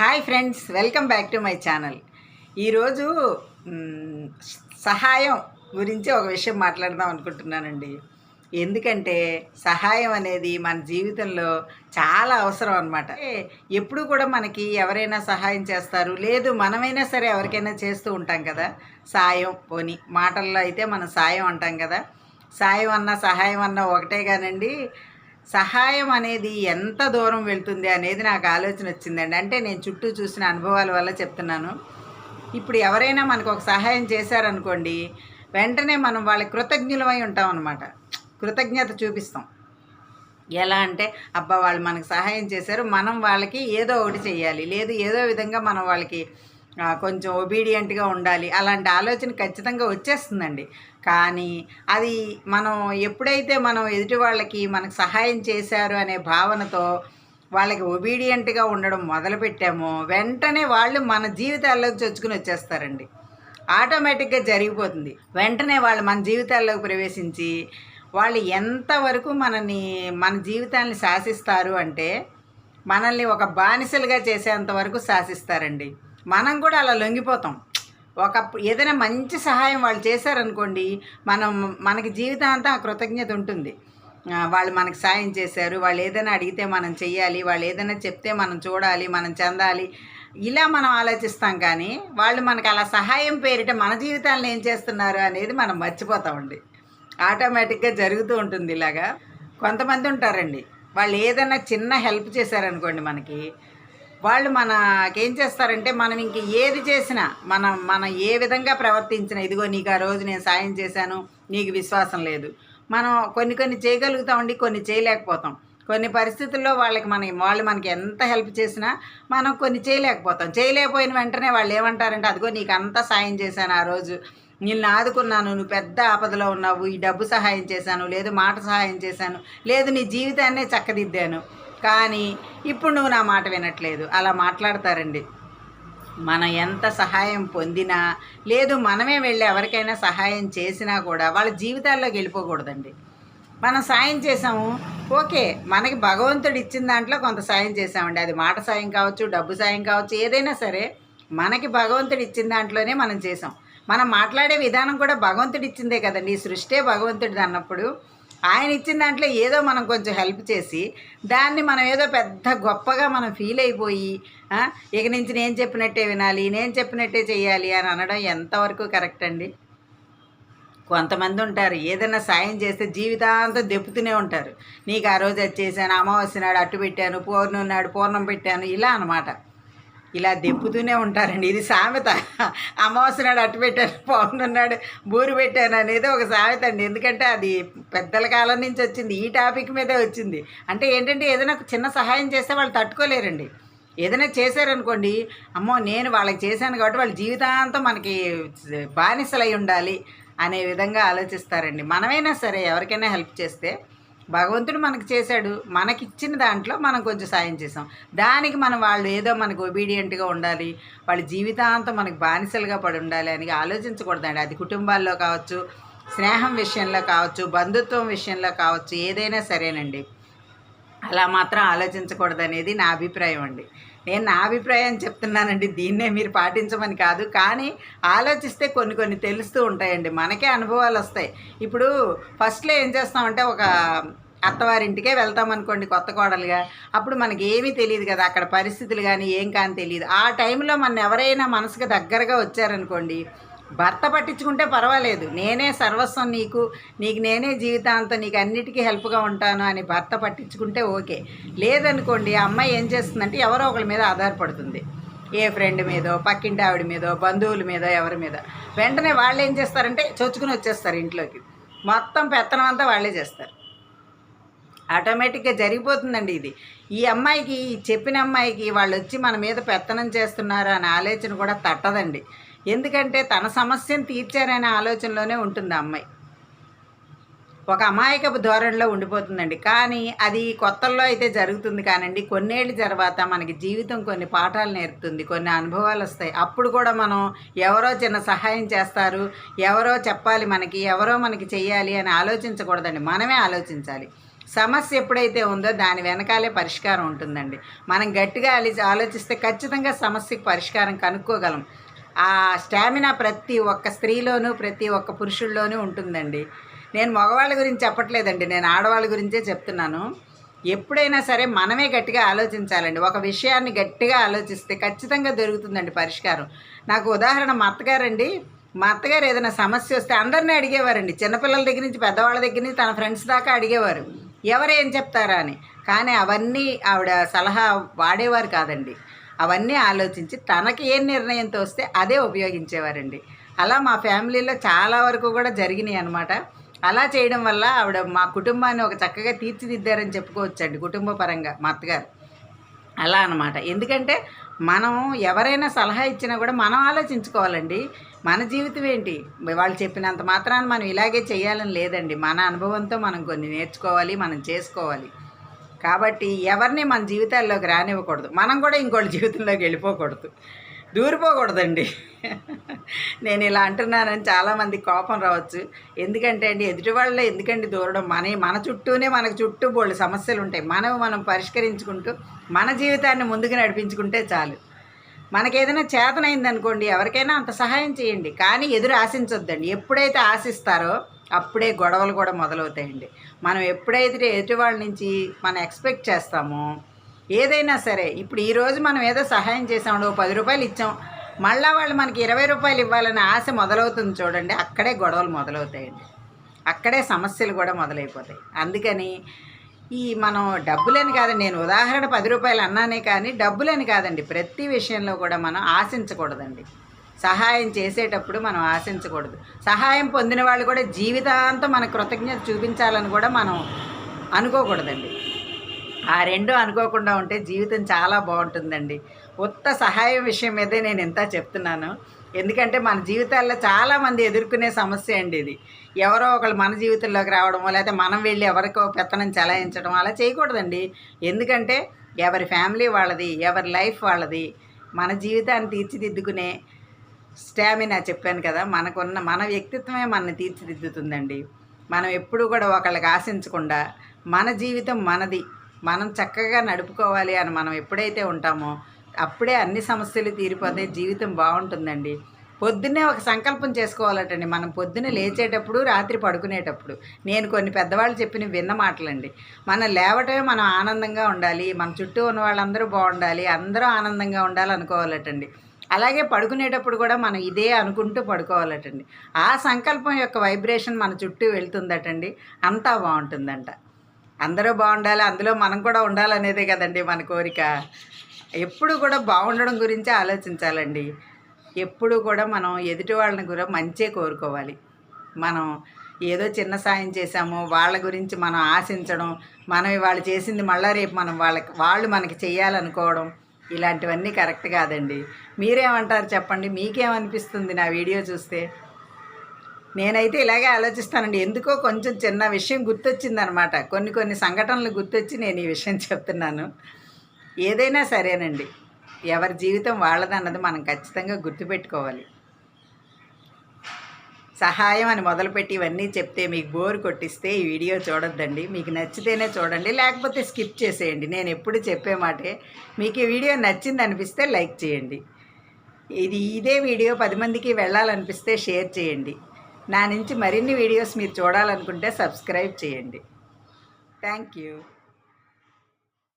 Hi friends welcome back to my channel. ఈరోజు సహాయం గురించి ఒక విషయం మాట్లాడదాం అనుకుంటున్నానండి. ఎందుకంటే సహాయం అనేది మన జీవితంలో చాలా అవసరం అనమాట ఎప్పుడు కూడా మనకి ఎవరైనా సహాయం చేస్తారు. లేదు మనమైనా సరే ఎవరికైనా చేస్తూ ఉంటాం కదా. సాయం పోని మాటల్లో అయితే మనం సాయం అంటాం కదా. సాయం అన్నా సహాయం అన్నా ఒకటే కానండి. సహాయం అనేది ఎంత దూరం వెళ్తుంది అనేది నాకు ఆలోచన వచ్చిందండి. అంటే నేను చుట్టూ చూసిన అనుభవాల వల్ల చెప్తున్నాను. ఇప్పుడు ఎవరైనా మనకు ఒక సహాయం చేశారనుకోండి వెంటనే మనం వాళ్ళకి కృతజ్ఞులమై ఉంటాం అనమాట కృతజ్ఞత చూపిస్తాం. ఎలా అంటే అబ్బా వాళ్ళు మనకు సహాయం చేశారు మనం వాళ్ళకి ఏదో ఒకటి చేయాలి లేదు ఏదో విధంగా మనం వాళ్ళకి కొంచెం ఒబీడియంట్గా ఉండాలి. అలాంటి ఆలోచన ఖచ్చితంగా వచ్చేస్తుందండి. కానీ అది మనం ఎప్పుడైతే మనం ఎదుటి వాళ్ళకి మనకు సహాయం చేశారు అనే భావనతో వాళ్ళకి ఒబీడియంట్గా ఉండడం మొదలుపెట్టామో వెంటనే వాళ్ళు మన జీవితాల్లోకి చొచ్చుకుని వచ్చేస్తారండి. ఆటోమేటిక్గా జరిగిపోతుంది. వెంటనే వాళ్ళు మన జీవితాల్లోకి ప్రవేశించి వాళ్ళు ఎంతవరకు మనని మన జీవితాన్ని శాసిస్తారు అంటే మనల్ని ఒక బానిసలుగా చేసేంత వరకు శాసిస్తారండి. మనం కూడా అలా లొంగిపోతాం. ఒక ఏదైనా మంచి సహాయం వాళ్ళు చేశారనుకోండి మనం మనకి జీవితాంతం ఆ కృతజ్ఞత ఉంటుంది. వాళ్ళు మనకి సాయం చేశారు వాళ్ళు ఏదైనా అడిగితే మనం చెయ్యాలి వాళ్ళు ఏదైనా చెప్తే మనం చూడాలి మనం చెందాలి. ఇలా మనం ఆలోచిస్తాం కానీ వాళ్ళు మనకు అలా సహాయం పేరిట మన జీవితాలను ఏం చేస్తున్నారు అనేది మనం మర్చిపోతామండి ఆటోమేటిక్గా జరుగుతూ ఉంటుంది ఇలాగా. కొంతమంది ఉంటారండి వాళ్ళు ఏదైనా చిన్న హెల్ప్ చేశారనుకోండి మనకి వాళ్ళు మనకేం చేస్తారంటే మనం ఇంక ఏది చేసినా మనం మనం ఏ విధంగా ప్రవర్తించినా ఇదిగో నీకు ఆ రోజు నేను సాయం చేశాను నీకు విశ్వాసం లేదు. మనం కొన్ని కొన్ని చేయగలుగుతామండి కొన్ని చేయలేకపోతాం. కొన్ని పరిస్థితుల్లో వాళ్ళకి మన వాళ్ళు మనకి ఎంత హెల్ప్ చేసినా మనం కొన్ని చేయలేకపోతాం. చేయలేకపోయిన వెంటనే వాళ్ళు ఏమంటారంటే అదిగో నీకు అంత సాయం చేశాను ఆ రోజు. నిన్ను ఆదుకున్నాను నువ్వు పెద్ద ఆపదలో ఉన్నావు ఈ డబ్బు సహాయం చేశాను లేదు మాట సహాయం చేశాను లేదు నీ జీవితాన్నే చక్కదిద్దాను. కానీ ఇప్పుడు నువ్వు నా మాట వినట్లేదు. అలా మాట్లాడతారండి. మనం ఎంత సహాయం పొందినా లేదు మనమే వెళ్ళి ఎవరికైనా సహాయం చేసినా కూడా వాళ్ళ జీవితాల్లోకి వెళ్ళిపోకూడదండి. మనం సాయం చేసాము ఓకే మనకి భగవంతుడు ఇచ్చిన దాంట్లో కొంత సాయం చేసామండి అది మాట సాయం కావచ్చు డబ్బు సాయం కావచ్చు ఏదైనా సరే మనకి భగవంతుడు ఇచ్చిన దాంట్లోనే మనం చేసాం మనం మాట్లాడే విధానం కూడా భగవంతుడు ఇచ్చిందే కదండి. ఈ సృష్టే భగవంతుడిది అన్నప్పుడు ఆయన ఇచ్చిన దాంట్లో ఏదో మనం కొంచెం హెల్ప్ చేసి దాన్ని మనం ఏదో పెద్ద గొప్పగా మనం ఫీల్ అయిపోయి ఇక నుంచి నేను చెప్పినట్టే వినాలి నేను చెప్పినట్టే చేయాలి అని అనడం ఎంతవరకు కరెక్ట్ అండి? కొంతమంది ఉంటారు ఏదైనా సాయం చేస్తే జీవితాంతం దెప్పుతూనే ఉంటారు. నీకు ఆ రోజు అది చేశాను అమావాస్య నాడు అట్టు పెట్టాను పూర్ణం నాడు పూర్ణం పెట్టాను ఇలా అనమాట ఇలా దెప్పుతూనే ఉంటారండి. ఇది సామెత. అమావాస్య నాడు అటు పెట్టాను పౌర్ణం బూరు పెట్టాను అనేది ఒక సామెత అండి. ఎందుకంటే అది పెద్దల కాలం నుంచి వచ్చింది. ఈ టాపిక్ మీదే వచ్చింది. అంటే ఏంటంటే ఏదైనా చిన్న సహాయం చేస్తే వాళ్ళు తట్టుకోలేరండి. ఏదైనా చేశారనుకోండి అమ్మో నేను వాళ్ళకి చేశాను కాబట్టి వాళ్ళ జీవితాంతం మనకి బానిసలై ఉండాలి అనే విధంగా ఆలోచిస్తారండి. మనమైనా సరే ఎవరికైనా హెల్ప్ చేస్తే భగవంతుడు మనకు చేశాడు మనకిచ్చిన దాంట్లో మనం కొంచెం సాయం చేసాం దానికి మనం వాళ్ళు ఏదో మనకు ఒబీడియంట్గా ఉండాలి వాళ్ళ జీవితాంతం మనకి బానిసలుగా పడి ఉండాలి అని ఆలోచించకూడదండి. అది కుటుంబాల్లో కావచ్చు స్నేహం విషయంలో కావచ్చు బంధుత్వం విషయంలో కావచ్చు ఏదైనా సరేనండి. అలా మాత్రం ఆలోచించకూడదనేది నా అభిప్రాయం అండి. నేను నా అభిప్రాయం చెప్తున్నానండి దీన్నే మీరు పాటించమని కాదు. కానీ ఆలోచిస్తే కొన్ని కొన్ని తెలుస్తూ ఉంటాయండి. మనకే అనుభవాలు వస్తాయి. ఇప్పుడు ఫస్ట్లో ఏం చేస్తామంటే ఒక అత్తవారింటికే వెళ్తాం అనుకోండి కొత్త కోడలుగా. అప్పుడు మనకి ఏమీ తెలియదు కదా అక్కడ పరిస్థితులు కానీ ఏం కానీ తెలియదు. ఆ టైంలో మన ఎవరైనా మనసుకు దగ్గరగా వచ్చారనుకోండి భర్త పట్టించుకుంటే పర్వాలేదు. నేనే సర్వస్వం నీకు నీకు నేనే జీవితాంతం నీకు అన్నిటికీ హెల్ప్గా ఉంటాను అని భర్త పట్టించుకుంటే ఓకే. లేదనుకోండి ఆ అమ్మాయి ఏం చేస్తుందంటే ఎవరో ఒకరి మీద ఆధారపడుతుంది. ఏ ఫ్రెండ్ మీదో పక్కింటి ఆవిడ మీదో బంధువుల మీదో ఎవరి మీద. వెంటనే వాళ్ళు ఏం చేస్తారంటే చొచ్చుకుని వచ్చేస్తారు ఇంట్లోకి. మొత్తం పెత్తనం అంతా వాళ్ళే చేస్తారు. ఆటోమేటిక్గా జరిగిపోతుందండి ఇది. ఈ అమ్మాయికి చెప్పిన అమ్మాయికి వాళ్ళు వచ్చి మన మీద పెత్తనం చేస్తున్నారు అనే ఆలోచన కూడా తట్టదండి. ఎందుకంటే తన సమస్యను తీర్చారనే ఆలోచనలోనే ఉంటుంది ఆ అమ్మాయి. ఒక అమాయకపు ధోరణిలో ఉండిపోతుందండి. కానీ అది కొత్తల్లో అయితే జరుగుతుంది కానండి. కొన్నేళ్ళ తర్వాత మనకి జీవితం కొన్ని పాఠాలు నేర్పుతుంది కొన్ని అనుభవాలు వస్తాయి. అప్పుడు కూడా మనం ఎవరో చిన్న సహాయం చేస్తారు ఎవరో చెప్పాలి మనకి ఎవరో మనకి చేయాలి అని ఆలోచించకూడదండి. మనమే ఆలోచించాలి. సమస్య ఎప్పుడైతే ఉందో దాని వెనకాలే పరిష్కారం ఉంటుందండి. మనం గట్టిగా ఆలోచిస్తే ఖచ్చితంగా సమస్యకు పరిష్కారం కనుక్కోగలం. ఆ స్టామినా ప్రతి ఒక్క స్త్రీలోనూ ప్రతి ఒక్క పురుషుల్లోనూ ఉంటుందండి. నేను మగవాళ్ళ గురించి చెప్పట్లేదండి. నేను ఆడవాళ్ళ గురించే చెప్తున్నాను. ఎప్పుడైనా సరే మనమే గట్టిగా ఆలోచించాలండి. ఒక విషయాన్ని గట్టిగా ఆలోచిస్తే ఖచ్చితంగా దొరుకుతుందండి పరిష్కారం. నాకు ఉదాహరణ మా అత్తగారండి. మా అత్తగారు ఏదైనా సమస్య వస్తే అందరినీ అడిగేవారండి. చిన్నపిల్లల దగ్గర నుంచి పెద్దవాళ్ళ దగ్గర నుంచి తన ఫ్రెండ్స్ దాకా అడిగేవారు. ఎవరు ఏం చెప్తారా అని. కానీ అవన్నీ ఆవిడ సలహా వాడేవారు కాదండి. అవన్నీ ఆలోచించి తనకి ఏ నిర్ణయంతో వస్తే అదే ఉపయోగించేవారండి. అలా మా ఫ్యామిలీలో చాలా వరకు కూడా జరిగినాయి అనమాట అలా చేయడం వల్ల ఆవిడ మా కుటుంబాన్ని ఒక చక్కగా తీర్చిదిద్దారని చెప్పుకోవచ్చండి కుటుంబ పరంగా మా అత్తగారు. అలా అనమాట ఎందుకంటే మనం ఎవరైనా సలహా ఇచ్చినా కూడా మనం ఆలోచించుకోవాలండి. మన జీవితం ఏంటి? వాళ్ళు చెప్పినంత మాత్రాన మనం ఇలాగే చేయాలని లేదండి. మన అనుభవంతో మనం కొన్ని నేర్చుకోవాలి మనం చేసుకోవాలి. కాబట్టి ఎవరిని మన జీవితాల్లోకి రానివ్వకూడదు. మనం కూడా ఇంకోళ్ళ జీవితంలోకి వెళ్ళిపోకూడదు. దూరిపోకూడదండి. నేను ఇలా అంటున్నానని చాలామంది కోపం రావచ్చు. ఎందుకంటే అండి ఎదుటి వాళ్ళే ఎందుకండి దూరడం? మన మన చుట్టూనే మనకు చుట్టూ బోళ్ళు సమస్యలు ఉంటాయి. మనం మనం పరిష్కరించుకుంటూ మన జీవితాన్ని ముందుకు నడిపించుకుంటే చాలు. మనకేదైనా చేతనైందనుకోండి ఎవరికైనా అంత సహాయం చేయండి. కానీ ఎదురు ఆశించొద్దండి. ఎప్పుడైతే ఆశిస్తారో అప్పుడే గొడవలు కూడా మొదలవుతాయండి. మనం ఎప్పుడైతే ఎదుటి వాళ్ళ నుంచి మనం ఎక్స్పెక్ట్ చేస్తామో ఏదైనా సరే ఇప్పుడు ఈరోజు మనం ఏదో సహాయం చేసామండి పది రూపాయలు ఇచ్చాం మళ్ళీ వాళ్ళు మనకి ఇరవై రూపాయలు ఇవ్వాలనే ఆశ మొదలవుతుంది చూడండి అక్కడే గొడవలు మొదలవుతాయండి. అక్కడే సమస్యలు కూడా మొదలైపోతాయి. అందుకని ఈ మనం డబ్బులని కాదండి నేను ఉదాహరణ పది రూపాయలు అన్నానే కానీ డబ్బులని కాదండి ప్రతి విషయంలో కూడా మనం ఆశించకూడదండి. సహాయం చేసేటప్పుడు మనం ఆశించకూడదు. సహాయం పొందిన వాళ్ళు కూడా జీవితాంతం మన కృతజ్ఞత చూపించాలని కూడా మనం అనుకోకూడదండి. ఆ రెండు అనుకోకుండా ఉంటే జీవితం చాలా బాగుంటుందండి. ఉత్త సహాయం విషయం మీదే నేను ఎంత చెప్తున్నాను. ఎందుకంటే మన జీవితాల్లో చాలామంది ఎదుర్కొనే సమస్య అండి ఇది. ఎవరో ఒకళ్ళు మన జీవితంలోకి రావడమో లేకపోతే మనం వెళ్ళి ఎవరికో పెత్తనం చలాయించడం అలా చేయకూడదండి. ఎందుకంటే ఎవరి ఫ్యామిలీ వాళ్ళది ఎవరి లైఫ్ వాళ్ళది. మన జీవితాన్ని తీర్చిదిద్దుకునే స్టామినా చెప్పాను కదా మనకున్న మన వ్యక్తిత్వమే మనని తీర్చిదిద్దుతుందండి. మనం ఎప్పుడూ కూడా ఒకళ్ళకి ఆశించకుండా మన జీవితం మనది మనం చక్కగా నడుపుకోవాలి అని మనం ఎప్పుడైతే ఉంటామో అప్పుడే అన్ని సమస్యలు తీరిపోతే జీవితం బాగుంటుందండి. పొద్దున్నే ఒక సంకల్పం చేసుకోవాలటండి. మనం పొద్దున్నే లేచేటప్పుడు రాత్రి పడుకునేటప్పుడు. నేను కొన్ని పెద్దవాళ్ళు చెప్పిన విన్న మాటలండి. మనం లేవటమే మనం ఆనందంగా ఉండాలి మన చుట్టూ ఉన్న వాళ్ళందరూ బాగుండాలి అందరూ ఆనందంగా ఉండాలి అనుకోవాలటండి అలాగే పడుకునేటప్పుడు కూడా మనం ఇదే అనుకుంటూ పడుకోవాలటండి. ఆ సంకల్పం యొక్క వైబ్రేషన్ మన చుట్టూ వెళ్తుందటండి. అంతా బాగుంటుందంట. అందరూ బాగుండాలి అందులో మనం కూడా ఉండాలనేదే కదండి మన కోరిక. ఎప్పుడు కూడా బాగుండడం గురించే ఆలోచించాలండి. ఎప్పుడు కూడా మనం ఎదుటి వాళ్ళని కూడా మంచే కోరుకోవాలి. మనం ఏదో చిన్న సాయం చేసాము వాళ్ళ గురించి మనం ఆశించడం మనం వాళ్ళు చేసింది మళ్ళీ రేపు మనం వాళ్ళకి వాళ్ళు మనకి చేయాలనుకోవడం ఇలాంటివన్నీ కరెక్ట్ కాదండి. మీరేమంటారు చెప్పండి? మీకేమనిపిస్తుంది నా వీడియో చూస్తే? నేనైతే ఇలాగే ఆలోచిస్తానండి. ఎందుకో కొంచెం చిన్న విషయం గుర్తొచ్చిందనమాట. కొన్ని కొన్ని సంఘటనలు గుర్తొచ్చి నేను ఈ విషయం చెప్తున్నాను. ఏదైనా సరేనండి. ఎవరి జీవితం వాళ్ళదన్నది మనం ఖచ్చితంగా గుర్తుపెట్టుకోవాలి. సహాయం అని మొదలుపెట్టి ఇవన్నీ చెప్తే మీకు బోర్ కొట్టిస్తే ఈ వీడియో చూడొద్దండి. మీకు నచ్చితేనే చూడండి లేకపోతే స్కిప్ చేసేయండి. నేను ఎప్పుడు చెప్పే మాటే. మీకు ఈ వీడియో నచ్చింది అనిపిస్తే లైక్ చేయండి. ఇది ఇదే వీడియో. పది మందికి వెళ్ళాలనిపిస్తే షేర్ చేయండి. నా నుంచి మరిన్ని వీడియోస్ మీరు చూడాలనుకుంటే సబ్స్క్రైబ్ చేయండి. Thank you.